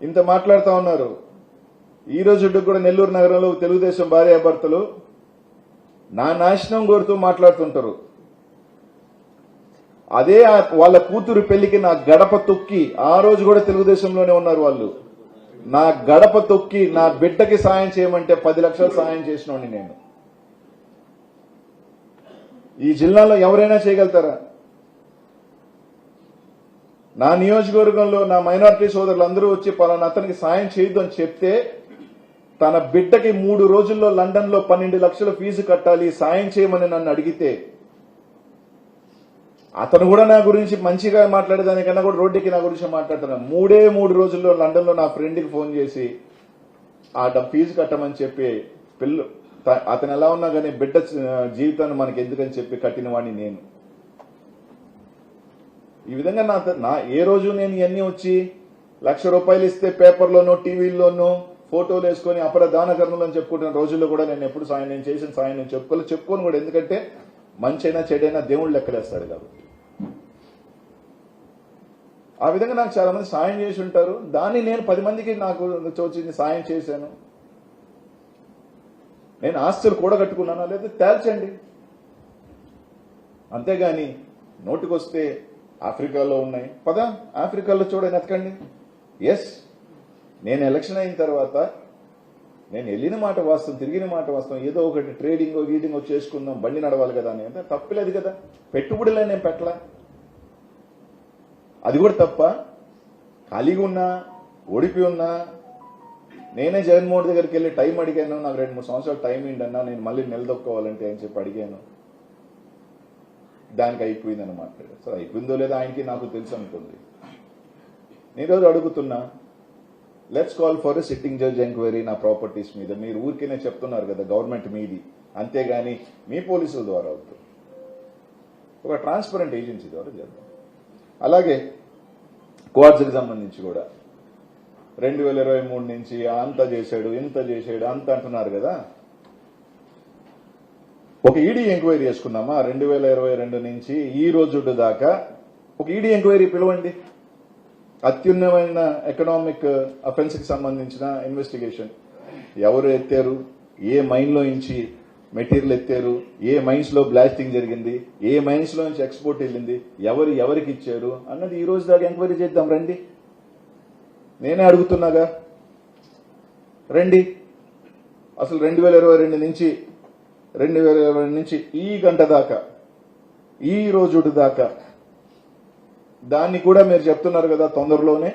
ఇంత మాట్లాడుతూ ఉన్నారు. ఈ రోజు కూడా నెల్లూరు నగరంలో తెలుగుదేశం భార్యాభర్తలు నా నాశనం కోరుతూ మాట్లాడుతుంటారు. అదే వాళ్ళ కూతురు పెళ్ళికి నా గడప తొక్కి ఆ రోజు కూడా తెలుగుదేశంలోనే ఉన్నారు వాళ్ళు. నా గడప తొక్కి నా బిడ్డకి సాయం చేయమంటే పది లక్షలు సాయం చేసినోడిని నేను. ఈ జిల్లాలో ఎవరైనా చేయగలుగుతారా? నా నియోజకవర్గంలో నా మైనారిటీ సోదరులు అందరూ వచ్చి పలానా అతనికి సాయం చేయొద్దు అని చెప్తే తన బిడ్డకి మూడు రోజుల్లో లండన్లో పన్నెండు లక్షల ఫీజు కట్టాలి సాయం చేయమని నన్ను అడిగితే అతను కూడా నా గురించి మంచిగా మాట్లాడేదానికన్నా కూడా రోడ్డుకి నా గురించి మాట్లాడుతున్నాను మూడే మూడు రోజుల్లో లండన్లో నా ఫ్రెండ్కి ఫోన్ చేసి ఆ ఫీజు కట్టమని చెప్పి పిల్ల అతను ఎలా ఉన్నా కానీ బిడ్డ జీవితాన్ని మనకి ఎందుకని చెప్పి కట్టిన వాడిని నేను. ఈ విధంగా నా నా ఏ రోజు నేను ఇవన్నీ వచ్చి లక్ష రూపాయలు ఇస్తే పేపర్లోనో టీవీల్లోనో ఫోటోలు వేసుకొని అపర దాన కర్మలు అని చెప్పుకుంటున్న రోజుల్లో కూడా నేను ఎప్పుడు సాయం నేను చేసిన సాయం నేను చెప్పుకోలేదు చెప్పుకోను కూడా. ఎందుకంటే మంచైనా చెడైనా దేవుళ్ళు లెక్కలేస్తాడు కాబట్టి. ఆ విధంగా నాకు చాలా మంది సాయం చేసి ఉంటారు. దాన్ని నేను పది మందికి నాకు తోచింది సాయం చేశాను. నేను ఆస్తులు కూడగట్టుకున్నానా లేదా తేల్చండి. అంతేగాని నోటికొస్తే ఆఫ్రికాలో ఉన్నాయి. పద ఆఫ్రికాలో చూడని ఎతకండి. ఎస్ నేను ఎలక్షన్ అయిన తర్వాత నేను వెళ్ళిన మాట వాస్తవం తిరిగిన మాట వాస్తవం ఏదో ఒకటి ట్రేడింగ్ గీడింగ్ చేసుకుందాం బండి నడవాలి కదా అని అంటే తప్పలేదు కదా. పెట్టుబడిలే నేను పెట్టలా. అది కూడా తప్ప ఖాళీగా ఉన్నా ఓడిపి ఉన్నా నేనే జగన్మోహన్ దగ్గరికి వెళ్ళి టైం అడిగాను నాకు రెండు మూడు సంవత్సరాలు టైం ఏంటన్నా నేను మళ్ళీ నిలదొక్కోవాలంటే అని చెప్పి అడిగాను. దానికి అయిపోయిందని మాట్లాడారు. సో అయిపోయిందో లేదో ఆయనకి నాకు తెలుసు అనుకుంది నేను రోజు అడుగుతున్నా let's call for a sitting judge enquiry నా ప్రాపర్టీస్ మీద. మీరు ఊరికేనే చెప్తున్నారు కదా గవర్నమెంట్ మీది. అంతేగాని మీ పోలీసుల ద్వారా అవుతుంది ఒక ట్రాన్స్పరెంట్ ఏజెన్సీ ద్వారా చేద్దాం. అలాగే క్వార్ట్స్కి సంబంధించి కూడా. రెండు వేల ఇరవై మూడు నుంచి అంత చేశాడు ఇంత చేశాడు అంత అంటున్నారు కదా. ఒక ఈడీ ఎంక్వైరీ చేసుకుందామా రెండు వేల ఇరవై రెండు నుంచి ఈ రోజు దాకా ఒక ఈడీ ఎంక్వైరీ పిలవండి. అత్యున్నమైన ఎకనామిక్ అఫెన్స్ uh, కి సంబంధించిన ఇన్వెస్టిగేషన్ ఎవరు ఎత్తారు? ఏ మైన్లో నుంచి మెటీరియల్ ఎత్తారు? ఏ మైన్స్లో బ్లాస్టింగ్ జరిగింది? ఏ మైన్స్లో నుంచి ఎక్స్పోర్ట్ వెళ్ళింది? ఎవరు ఎవరికి ఇచ్చారు? అన్నది ఈ రోజు దాకా ఎంక్వైరీ చేద్దాం. రండి. నేనే అడుగుతున్నాగా. రండి. అసలు రెండు వేల ఇరవై రెండు నుంచి రెండు వేల ఇరవై నుంచి ఈ గంట దాకా ఈ రోజు దాకా. దాన్ని కూడా మీరు చెప్తున్నారు కదా తొందరలోనే.